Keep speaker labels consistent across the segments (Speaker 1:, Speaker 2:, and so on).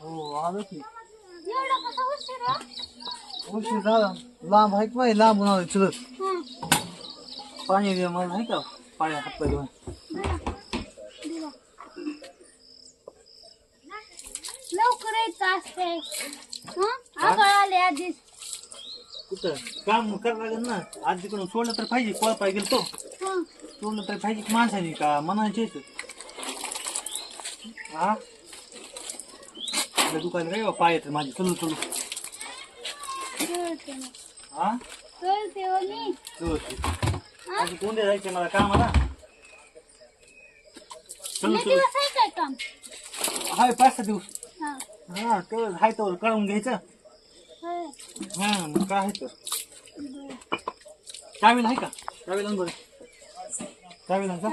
Speaker 1: हो आलो की.
Speaker 2: उशीर
Speaker 1: झाला. लांब आहे की लांबून आलो चलत. पाणी दे मला नाही का? पाणी हात पाय
Speaker 2: असते हं? आले आधीच.
Speaker 1: कुठं? काम करावं लागेल ना. आज तिकडून सोडलं तर पाहिजे कोळ गेलो तो
Speaker 2: हं.
Speaker 1: सोडलं तर पाहिजे माणसाने का? मनाचे हा? दुकान काय पाय येतं माझे? चलू चलू. हा?
Speaker 2: कळते हो
Speaker 1: कोणत्या जायचं मला कामाला? चलू हाय पाच सहा दिवस.
Speaker 2: हा
Speaker 1: हा हाय तर घ्यायचं. हा मग काय आहे तर
Speaker 2: बरं.
Speaker 1: आहे का? चावीला बरं चावीला का?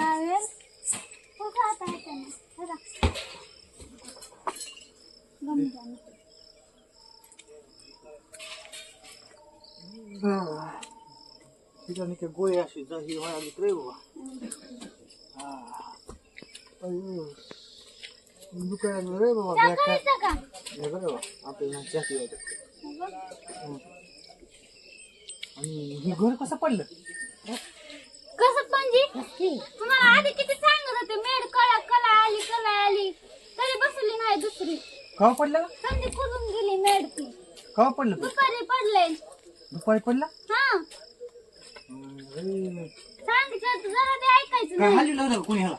Speaker 1: गोळी अशी जा ही व्हायला लागली. बाबा. हा. दुकानात रे बाबा
Speaker 2: करायचा का
Speaker 1: हे बघ बाबा आपल्याला चहा प्यायचा.
Speaker 2: हो?
Speaker 1: हं. आणि हे घर कसं पडलं
Speaker 2: कसं पणजी तुम्हाला आधी किती सांगत होते मेड कळा कला आली कला आली तरी बसली नाही दुसरी
Speaker 1: कवा पडलं
Speaker 2: संधी कुजून गेली मेड ती
Speaker 1: कवा पडलं?
Speaker 2: दुपारी पडले
Speaker 1: दुपारी पडलं
Speaker 2: हा सांगितलं होतं, जरा ते ऐकायचं
Speaker 1: काय
Speaker 2: नाही
Speaker 1: हल्ली होतं का कोणी ह्याला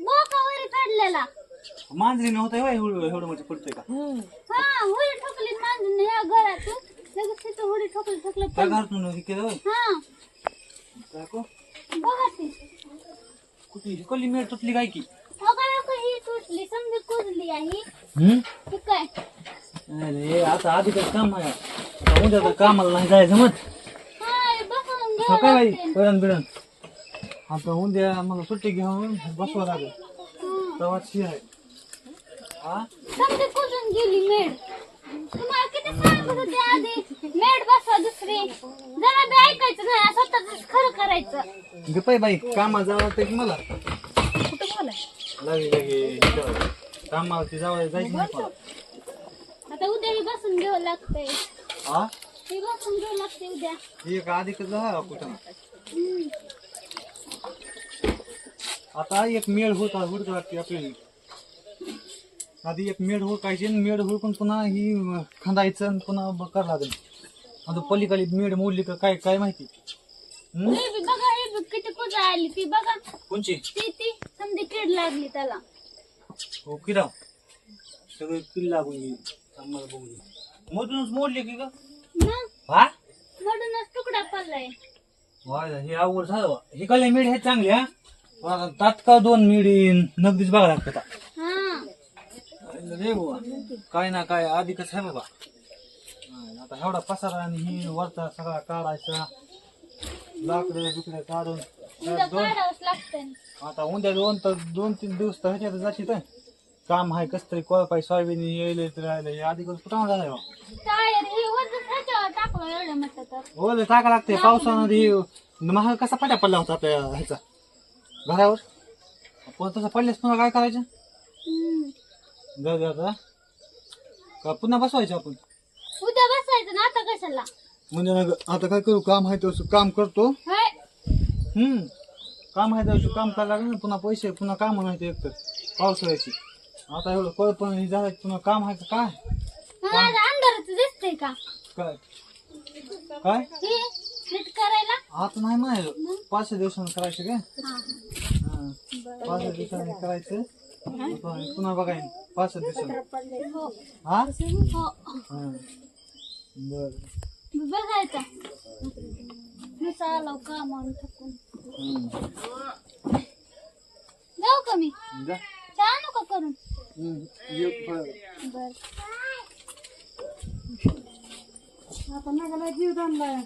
Speaker 2: बोकावरी
Speaker 1: मांजरी नव्हतं होय एवढं एवढं मोठं पडतंय का
Speaker 2: हा हुडी ठोकली मांजून या घरातून लगेच तिथं हुडी ठोकली ठोकलं.
Speaker 1: त्या
Speaker 2: पण
Speaker 1: घरातून हे केलं होय?
Speaker 2: हा.
Speaker 1: काय को
Speaker 2: बघा ती.
Speaker 1: कुठे हिकली मेळ तुटली काय की?
Speaker 2: बघा ही तुटली. समजी कुजली आहे
Speaker 1: हम्म?
Speaker 2: ही काय?
Speaker 1: अरे आता आधी तर काम आहे. आता उद्या तर कामाला नाही जायचं मग
Speaker 2: हाय
Speaker 1: बाई? वळण बिळण आता उद्या मला सुट्टी घेऊन बसवा लागेल. तेव्हा शी आहे. हा
Speaker 2: समजी कुजून गेली मेड तुम्हाला किती सांगत होते आधी? मेड बसवा दुसरी. जरा बी ऐकायचं नाही स्वतःच खरं करायचं.
Speaker 1: घे पाय बाई कामाला जावं मला?
Speaker 2: कुठं
Speaker 1: लागे लागे ते जावं जायचं नाही मला
Speaker 2: आता उद्याही बसून घ्यावं लागतंय.
Speaker 1: हा
Speaker 2: ही बसून घ्यावं लागते उद्या.
Speaker 1: एक आधी कसं हा कुठं?
Speaker 2: हम्म.
Speaker 1: आता एक मेळ होता हुडक लागते आपली आधी एक मेळ हुडकायची आणि मेळ हुडकून पुन्हा ही खंदायचं आणि पुन्हा करावं लागेल. आता पलीकडे मेळ मोडली का काय काय माहिती? हम्म?
Speaker 2: हे बी बघा हे बी किती आली ती बघा.
Speaker 1: कोणची?
Speaker 2: ती ती. समधी कीड लागली त्याला.
Speaker 1: हो किराव सगळे किल्ल लागून गेली. आम्हाला मोडली की का
Speaker 2: मग?
Speaker 1: हा?
Speaker 2: तुकडा पडलाय.
Speaker 1: हे आवड झालं. बा. हे काय मीड हे चांगले हा? पण आता तात्काळ दोन मीड नगदीच बघा लागतात रे बाबा काय ना काय आधी कसं आहे बाबा. हा, आता एवढा पसारा आणि ही वरचा सगळा काढायचा. लाकडे बिकडे काढून दोन आता उद्या दोन तर दोन तीन दिवस तर ह्याच्यात जाशीत. काम आहे कस तरी कोळपाय सोयाबीन येईल तर राहिलं आधी कसं कुठं झालंय बा
Speaker 2: हे तर.
Speaker 1: ओले टाका लागते पावसामध्ये महाग कसा पाट्या पडला होता आपल्या ह्याचा? घरावर? पण तसं पडल्यास पुन्हा काय करायचं. जाऊ दे आता. का पुन्हा बसवायचं आपण?
Speaker 2: उद्या बसायचं ना आता कशाला?
Speaker 1: म्हणजे मग आता काय करू काम आहे तसं काम करतो.
Speaker 2: हाय.
Speaker 1: हम्म. काम आहे तसं काम करायला लागेल ना पुन्हा पैसे पुन्हा काम नाही ते एकतर. पावसाळ्याची. आता एवढं कळ पण हे झालं की पुन्हा काम आहे का काय?
Speaker 2: मग आज अंधाराच दिसतंय का?
Speaker 1: काय? काय?
Speaker 2: हे नीट करायला?
Speaker 1: आता नाही माहिती पाच सहा दिवसांनी करायचं काय
Speaker 2: हा
Speaker 1: हा. पाच सहा दिवसांनी करायचं. पुन्हा बघायला पाच सहा दिवसांनी
Speaker 2: हो.
Speaker 1: हा?
Speaker 2: हो.
Speaker 1: हा. बर.
Speaker 2: बघायचा मी चालव का म्हणून थकून
Speaker 1: हम्म.
Speaker 2: जाऊ का मी?
Speaker 1: जा.
Speaker 2: चहा आणू का करून.
Speaker 1: हम्म. ये फळ.
Speaker 2: बर.
Speaker 1: आता नका जीव दमलाय